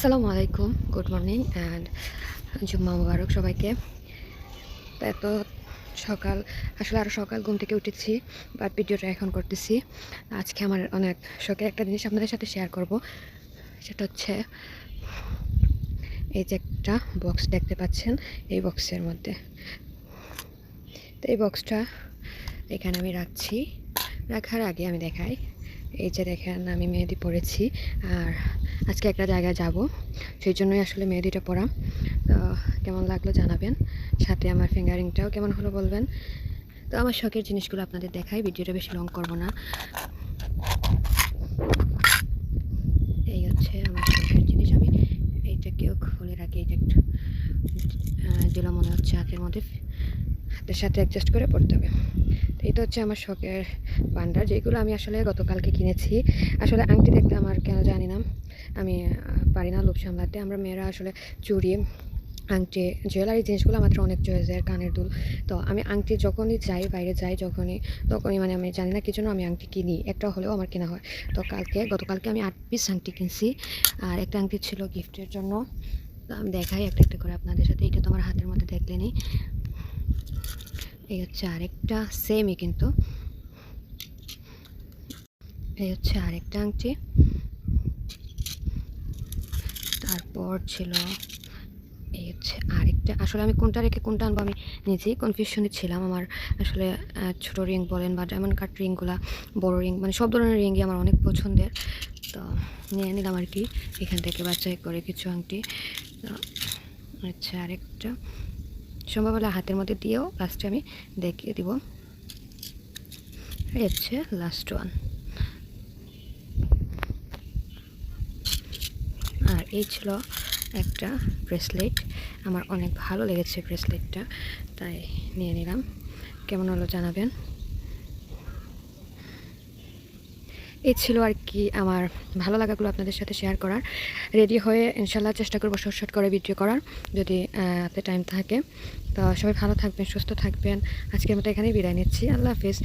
আসসালামু আলাইকুম good morning and জুম্মা মুবারক সবাইকে। এত সকাল, আসলে আরও সকাল ঘুম থেকে উঠেছি বাট ভিডিওটা এখন করতেছি। আজকে আমার অনেক শখের একটা জিনিস আপনাদের সাথে শেয়ার করব, সেটা হচ্ছে এই যে একটা বক্স দেখতে পাচ্ছেন, এই বক্সের মধ্যে। তো এই বক্সটা এখানে আমি রাখছি, রাখার আগে আমি দেখাই। এই যে দেখেন, আমি মেহেদি পরেছি। আর আজকে একটা জায়গায় যাব, সেই জন্যই আসলে মেহেদিটা পরা। তো কেমন লাগল জানাবেন। সাথে আমার ফিঙ্গারিংটাও কেমন হলো বলবেন। তো আমার শখের জিনিসগুলো আপনাদের দেখাই, ভিডিওটা বেশি লং করব না। এই হচ্ছে আমার শখের জিনিস। আমি এইটাকেও খুলে রাখি, এইটা একটু যেগুলো মনে হচ্ছে হাতের মধ্যে। হাতের সাথে অ্যাডজাস্ট করে পড়তে হবে। তো এটা হচ্ছে আমার শখের ভান্ডার, যেগুলো আমি আসলে গতকালকে কিনেছি। আসলে আংটি দেখতে আমার কেন জানি না, আমি পারি না লোভ সামলাতে। আমরা মেয়েরা আসলে চুড়ি আংটি জুয়েলারি জিনিসগুলো আমার অনেক চয়েসের কানের দুল। তো আমি আংটি যখনই যাই, বাইরে যাই যখনই, তখনই মানে আমি জানি না কি জন্য আমি আংটি কিনি, একটা হলেও আমার কেনা হয়। তো কালকে, গতকালকে আমি আট পিস আংটি কিনছি, আর একটা আংটি ছিল গিফটের জন্য। আমি দেখাই একটা একটা করে আপনাদের সাথে, এটা তো আমার হাতের মধ্যে দেখলেনি এই হচ্ছে আরেকটা সেমই কিন্তু। এই হচ্ছে আরেকটা আংটি। তারপর ছিল এই হচ্ছে আরেকটা, আসলে আমি কোনটা রেখে কোনটা আনব আমি নিজেই কনফিউশনে ছিলাম। আমার আসলে ছোট রিং বলেন বা ডায়মন্ড কাট রিংগুলা বড় রিং মানে সব ধরনের রিংই আমার অনেক পছন্দের। তো নিয়ে নিলাম আর কি, এখান থেকে বাচ্চাই করে কিছু আংটি। আচ্ছা আরেকটা। সম্ভব হলে হাতের মধ্যে দিয়েও লাস্টে আমি দেখিয়ে দিব। হচ্ছে লাস্ট ওয়ান আর এই ছিল একটা ব্রেসলেট আমার অনেক ভালো লেগেছে ব্রেসলেটটা তাই নিয়ে নিলাম। কেমন হলো জানাবেন? এই ছিল আর কি আমার ভালো লাগাগুলো আপনাদের সাথে শেয়ার করার। রেডি হয়ে ইনশাল্লাহ চেষ্টা করব শর্ট করে ভিডিও করার, যদি হাতে টাইম থাকে। তো সবাই ভালো থাকবেন, সুস্থ থাকবেন। আজকের মতো এখানেই বিদায় নিচ্ছি। আল্লাহ হাফিজ।